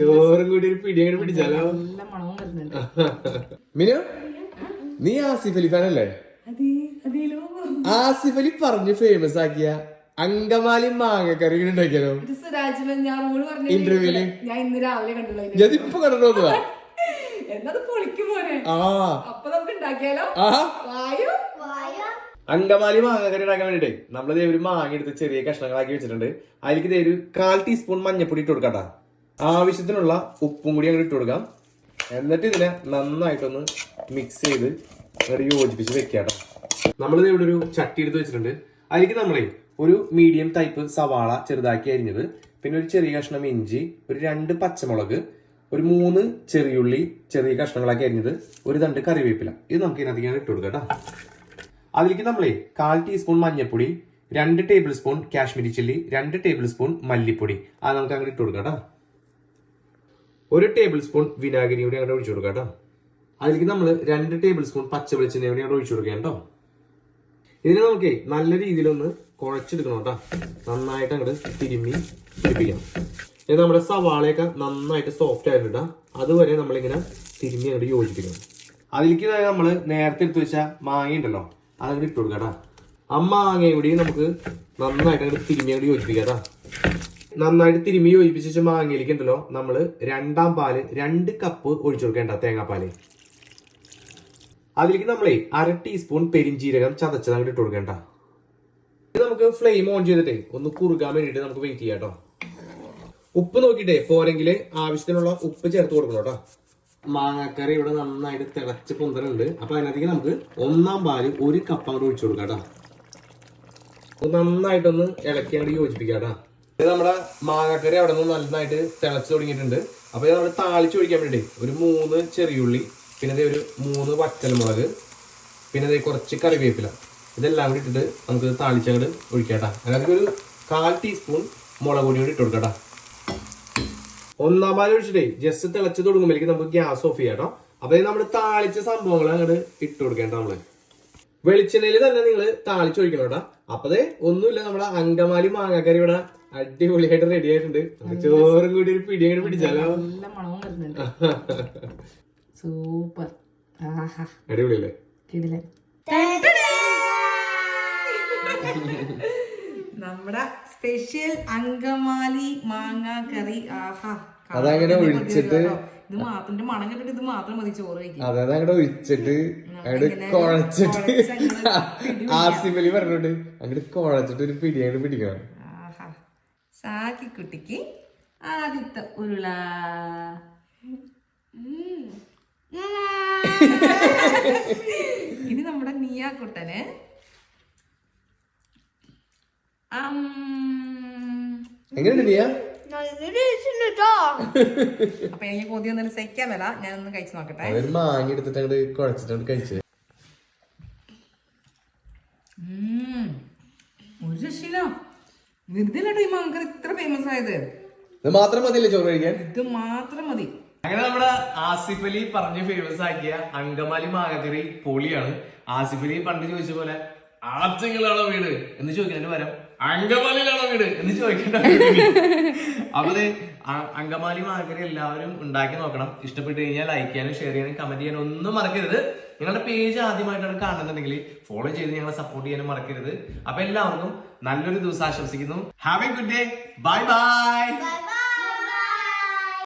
ചോറും കൂടി ഒരു പിടി അങ്ങനെ പിടിച്ചാലോ? നല്ല മണവും വരുന്നുണ്ട്. മിനു നീ ആസിഫ് അലി ഫാൻ അല്ലേ? ആസിഫ് അലി പറഞ്ഞ് ഫേമസ് ആക്കിയ അങ്കമാലി മാങ്ങക്കറി കറി ഉണ്ടാക്കിയാലോ? ഇത് സുരാജ് ഞാൻ മോൾ പറഞ്ഞു ഇന്റർവ്യൂൽ ഞാൻ ഇന്ന് രാവിലെ കണ്ടുള്ളൂ ഞാൻ ഇപ്പൊ കണ്ടോ എന്നത് പൊളിക്കും മോനെ. ആ. അപ്പൊ നമുക്ക് ഉണ്ടാക്കിയാലോ? ആ. വായു? അങ്കമാലി മാങ്ങക്കറി ഉണ്ടാക്കാൻ വേണ്ടിട്ടേ നമ്മളിതേ ഒരു മാങ്ങ എടുത്ത് ചെറിയ കഷ്ണങ്ങളാക്കി വെച്ചിട്ടുണ്ട്. അതിലേക്ക് ദേ ഒരു കാൽ ടീസ്പൂൺ മഞ്ഞപ്പൊടി ഇട്ട് കൊടുക്കാട്ടാ. ആവശ്യത്തിനുള്ള ഉപ്പും കൂടി അങ്ങ് ഇട്ട് കൊടുക്കാം. എന്നിട്ട് ഇതിനെ നന്നായിട്ടൊന്ന് മിക്സ് ചെയ്ത് ഒരു യോജിപ്പിച്ച് വെക്കാട്ടോ നമ്മളിത് ഇവിടെ ഒരു ചട്ടി എടുത്ത് വെച്ചിട്ടുണ്ട്. അതിലേക്ക് നമ്മളെ ഒരു മീഡിയം ടൈപ്പ് സവാള ചെറുതാക്കി അരിഞ്ഞത് പിന്നെ ഒരു ചെറിയ കഷ്ണം ഇഞ്ചി ഒരു രണ്ട് പച്ചമുളക് ഒരു മൂന്ന് ചെറിയുള്ളി ചെറിയ കഷ്ണങ്ങളാക്കി അരിഞ്ഞത് ഒരു തണ്ട് കറിവേപ്പില. ഇത് നമുക്ക് ഇതിനകത്ത് ഞാൻ ഇട്ട് കൊടുക്കാം കേട്ടോ അതിലേക്ക് നമ്മളെ കാൽ ടീസ്പൂൺ മഞ്ഞൾപ്പൊടി രണ്ട് ടേബിൾ സ്പൂൺ കാശ്മീരി ചില്ലി രണ്ട് ടേബിൾ സ്പൂൺ മല്ലിപ്പൊടി. അത് നമുക്ക് അങ്ങനെ ഇട്ട് കൊടുക്കാം കേട്ടോ ഒരു ടേബിൾ സ്പൂൺ വിനാഗിരി കൂടി അങ്ങോട്ട് ഒഴിച്ചു കൊടുക്കാം കേട്ടോ അതിലേക്ക് നമ്മൾ രണ്ട് ടേബിൾ സ്പൂൺ പച്ച വെളിച്ചെണ്ണ കൂടി അങ്ങോട്ട് ഒഴിച്ചു കൊടുക്കാം കേട്ടോ. ഇതിനെ നമുക്ക് നല്ല രീതിയിലൊന്ന് കുഴച്ചെടുക്കണം കേട്ടോ. നന്നായിട്ട് അങ്ങോട്ട് തിരുമ്മി പിടിപ്പിക്കണം. ഇത് നമ്മുടെ സവാളയൊക്കെ നന്നായിട്ട് സോഫ്റ്റ് ആയിട്ട് ആയിട്ടുണ്ട് അതുവരെ നമ്മളിങ്ങനെ തിരുമ്മി അങ്ങോട്ട് യോജിപ്പിക്കണം. അതിലേക്ക് നമ്മൾ നേരത്തെ എടുത്ത് വെച്ച മാങ്ങ ഉണ്ടല്ലോ അതങ്ങോട്ട് ഇട്ടു കൊടുക്കാം കേട്ടോ. ആ മാങ്ങ കൂടി നമുക്ക് നന്നായിട്ട് അങ്ങോട്ട് തിരുമ്മി അങ്ങോട്ട് യോജിപ്പിക്കാം കേട്ടോ. നന്നായിട്ട് തിരുമ്മി യോജിപ്പിച്ച് മാങ്ങയിലേക്ക് നമ്മൾ രണ്ടാം പാൽ രണ്ട് കപ്പ് ഒഴിച്ചു കൊടുക്കേണ്ട തേങ്ങാപ്പാൽ. അതിലേക്ക് നമ്മളേ അര ടീസ്പൂൺ പെരിഞ്ചീരകം ചതച്ചത് ഇട്ട് കൊടുക്കേണ്ട. ഇത് നമുക്ക് ഫ്ലെയിം ഓൺ ചെയ്തിട്ടേ ഒന്ന് കുറുകാൻ വേണ്ടിയിട്ട് നമുക്ക് വെയിറ്റ് ചെയ്യാം കേട്ടോ ഉപ്പ് നോക്കിയിട്ടേ പോരെങ്കിൽ ആവശ്യത്തിനുള്ള ഉപ്പ് ചേർത്ത് കൊടുക്കണം കേട്ടോ മാങ്ങാക്കറി ഇവിടെ നന്നായിട്ട് തിളച്ച് പൊന്തലുണ്ട് അപ്പൊ അതിനകത്തേക്ക് നമുക്ക് ഒന്നാം പാൽ ഒരു കപ്പ് അങ്ങോട്ട് ഒഴിച്ചു കൊടുക്കാം കേട്ടോ നന്നായിട്ടൊന്ന് ഇളക്കി അങ്ങോട്ട് യോജിപ്പിക്കാം കേട്ടോ ഇത് നമ്മുടെ മാങ്ങാക്കറി അവിടെ നിന്ന് നന്നായിട്ട് തിളച്ച് തുടങ്ങിയിട്ടുണ്ട്. അപ്പോൾ ഇത് നമ്മൾ താളിച്ച് ഒഴിക്കാൻ വേണ്ടി ഒരു മൂന്ന് ചെറിയുള്ളി പിന്നെ ഒരു മൂന്ന് വറ്റൽമുളക് പിന്നെ ദേ കുറച്ച് കറിവേപ്പില. ഇതെല്ലാം കൂടി ഇട്ടിട്ട് നമുക്ക് താളിച്ചങ്ങോട്ട് ഒഴിക്കാട്ടാ. കേട്ടോ അതിനകത്ത് ഒരു കാൽ ടീസ്പൂൺ മുളക് പൊടി കൂടി ഇട്ട് കൊടുക്കട്ടാ. ഒന്നാം പാൽ ഒഴിച്ചിട്ടേ ജസ്റ്റ് തിളച്ച് തുടങ്ങുമ്പോഴേക്കും നമുക്ക് ഗ്യാസ് ഓഫ് ചെയ്യാം കേട്ടോ അപ്പൊ നമ്മൾ താളിച്ച സംഭവങ്ങൾ അങ്ങോട്ട് ഇട്ട് കൊടുക്കേണ്ട നമ്മൾ. വെളിച്ചെണ്ണയിൽ തന്നെ നിങ്ങൾ താളിച്ചു ഒഴിക്കണം കേട്ടോ അപ്പതേ ഒന്നുമില്ല നമ്മുടെ അങ്കമാലി മാങ്ങാക്കറി ഇവിടെ അടിപൊളിയായിട്ട് റെഡി ആയിട്ടുണ്ട്. ചോറും കൂടി ഒരു പിടി അങ്ങോട്ട് പിടിച്ചാലോ? സൂപ്പർ. അടിപൊളിയല്ലേ? നമ്മുടെ സ്പെഷ്യൽ അങ്കമാലി മാങ്ങാക്കറി. കറി ആഹാ. അതങ്ങനെ വിളിച്ചിട്ട് ഒഴിച്ചിട്ട്. ഇത് മാത്രം മണം കണ്ടിട്ട് ഇത് മാത്രം മതി ചോറ് കഴിക്കും അതായത് അങ്ങോട്ട് ഒഴിച്ചിട്ട് അങ്ങോട്ട് കുഴച്ചിട്ട്. ആസിഫലി പറഞ്ഞോണ്ട് അങ്ങോട്ട് കുഴച്ചിട്ട് ഒരു പിടി അങ്ങോട്ട് പിടിക്കണം സാക്കി സാക്കിക്കുട്ടിക്ക് ആദ്യത്തെ ഉരുള. ഇനി നമ്മുടെ നീയാക്കുട്ടന് അം. എങ്ങനെയുണ്ട് നീയാ? അപ്പൊ എനിക്ക് കൊതി ഒന്നും സഹിക്കാൻ ഞാൻ ഞാനൊന്ന് കഴിച്ചു നോക്കട്ടെ. അതൊരു മാങ്ങ എടുത്തിട്ട് അങ്ങോട്ട് കുഴച്ചിട്ട് കഴിച്ചത്. ഒരു രക്ഷയിലോ വെറുതെ അല്ലട്ടോ ഈ മാങ്കർ ഇത്ര ഫേമസ് ആയത്. ഇത് മാത്രം മതിയല്ലേ ചോറ് കഴിക്കാൻ? ഇത് മാത്രം മതി. അങ്ങനെ നമ്മുടെ ആസിഫ് അലി പറഞ്ഞ് ഫേമസ് ആക്കിയ അങ്കമാലി മാങ്ങക്കറി പൊളിയാണ്. ആസിഫ് അലി പണ്ട് ചോദിച്ച പോലെ ആർച്ചെങ്കിലാണോ വീട്? എന്ന് ചോദിക്കുന്നതിന് പകരം അങ്കമാലിയിലാണോ വീട് എന്ന് ചോദിക്കേണ്ട അപ്പൊ അങ്കമാലി മാർഗരി എല്ലാവരും ഉണ്ടാക്കി നോക്കണം. ഇഷ്ടപ്പെട്ട് കഴിഞ്ഞാൽ ലൈക്ക് ചെയ്യാനും ഷെയർ ചെയ്യാനും കമന്റ് ചെയ്യാനും ഒന്നും മറക്കരുത്. നിങ്ങളുടെ പേജ് ആദ്യമായിട്ടാണ് കാണുന്നുണ്ടെങ്കിൽ ഫോളോ ചെയ്ത് ഞങ്ങളെ സപ്പോർട്ട് ചെയ്യാനും മറക്കരുത്. അപ്പൊ എല്ലാവർക്കും നല്ലൊരു ദിവസം ആശംസിക്കുന്നു. Have a good day bye bye.